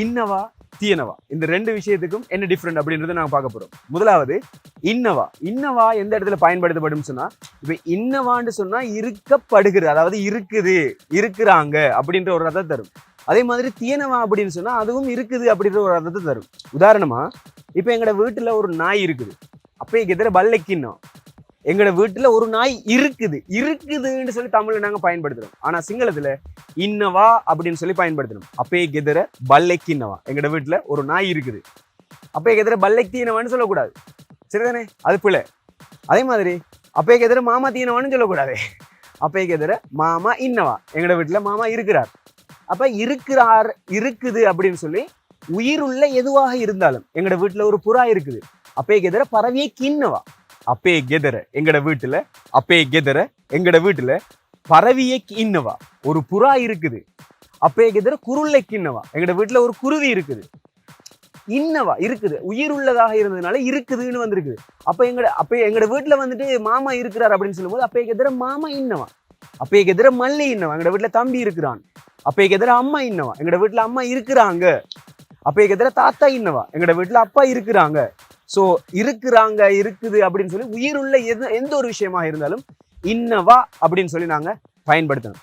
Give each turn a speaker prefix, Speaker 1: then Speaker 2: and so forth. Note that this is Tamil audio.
Speaker 1: இன்னவா தீயனவா? இந்த ரெண்டு விஷயத்துக்கும் என்ன டிஃப்ரெண்ட் அப்படின்றத நாங்கள் பார்க்க போகிறோம் முதலாவது இன்னவா. இன்னவா எந்த இடத்துல பயன்படுத்தப்படும் சொன்னால் இப்போ இன்னவான்னு சொன்னால் இருக்கப்படுகிறது அதாவது இருக்குது இருக்கிறாங்க அப்படின்ற ஒரு ரதத்தை தரும். அதே மாதிரி தீயனவா அப்படின்னு சொன்னால் அதுவும் இருக்குது அப்படின்ற ஒரு ரதத்தை தரும். உதாரணமாக இப்போ எங்களோட வீட்டில் ஒரு நாய் இருக்குது. அப்போ எங்கள் எதிர பல்லைக்கின்னோம் எங்களோட வீட்டில் ஒரு நாய் இருக்குது. இருக்குதுன்னு சொல்லி தமிழில் நாங்கள் பயன்படுத்துகிறோம் ஆனால் சிங்களத்தில் இன்னவா அப்படின்னு சொல்லி பயன்படுத்தணும். அப்பே கெதிர பல்லைக்கு இன்னவா. எங்கட வீட்டில் ஒரு நாய் இருக்குது. அப்பே பல்லை தீனவான்னு சொல்லக்கூடாது. சரிதானே? அது பிள்ளை அதே மாதிரி அப்பே கெதிர மாமா தீனவான்னு சொல்லக்கூடாது. அப்பே கெதிர மாமா இன்னவா. எங்கட வீட்டில் மாமா இருக்கிறார். அப்ப இருக்கிறார் இருக்குது அப்படின்னு சொல்லி உயிருள்ள எதுவாக இருந்தாலும் எங்கட வீட்டில் ஒரு புறா இருக்குது. அப்பே கெதிர பறவையை கிண்ணவா அப்பே கெதர எங்கட வீட்டில் அப்பே கெதர எங்கட வீட்டில் பறவையை கின்னவா ஒரு புறா இருக்குது. அப்பே கெதர குருளை கிண்ணவா எங்கட வீட்டில் ஒரு குருவி இருக்குது. இன்னவா? இருக்குது. உயிர் உள்ளதாக இருந்ததுனால இருக்குதுன்னு வந்திருக்குது. அப்போ எங்கட அப்போ எங்கட வீட்டில் வந்துட்டு மாமா இருக்கிறார் அப்படின்னு சொல்லும்போது அப்பே எதிர மாமா இன்னவா? அப்பே எதிர மல்லி இன்னவா? எங்கட வீட்டில் தம்பி இருக்கிறான். அப்பே எதிர அம்மா இன்னவா? எங்கட வீட்டில் அம்மா இருக்கிறாங்க. அப்பே எதிர தாத்தா இன்னவா? எங்கட வீட்டில் அப்பா இருக்கிறாங்க. ஸோ இருக்கிறாங்க இருக்குது அப்படின்னு சொல்லி உயிர் உள்ள எது எந்த ஒரு விஷயமா இருந்தாலும் இன்னவா அப்படின்னு சொல்லி நாங்கள் பயன்படுத்தணும்.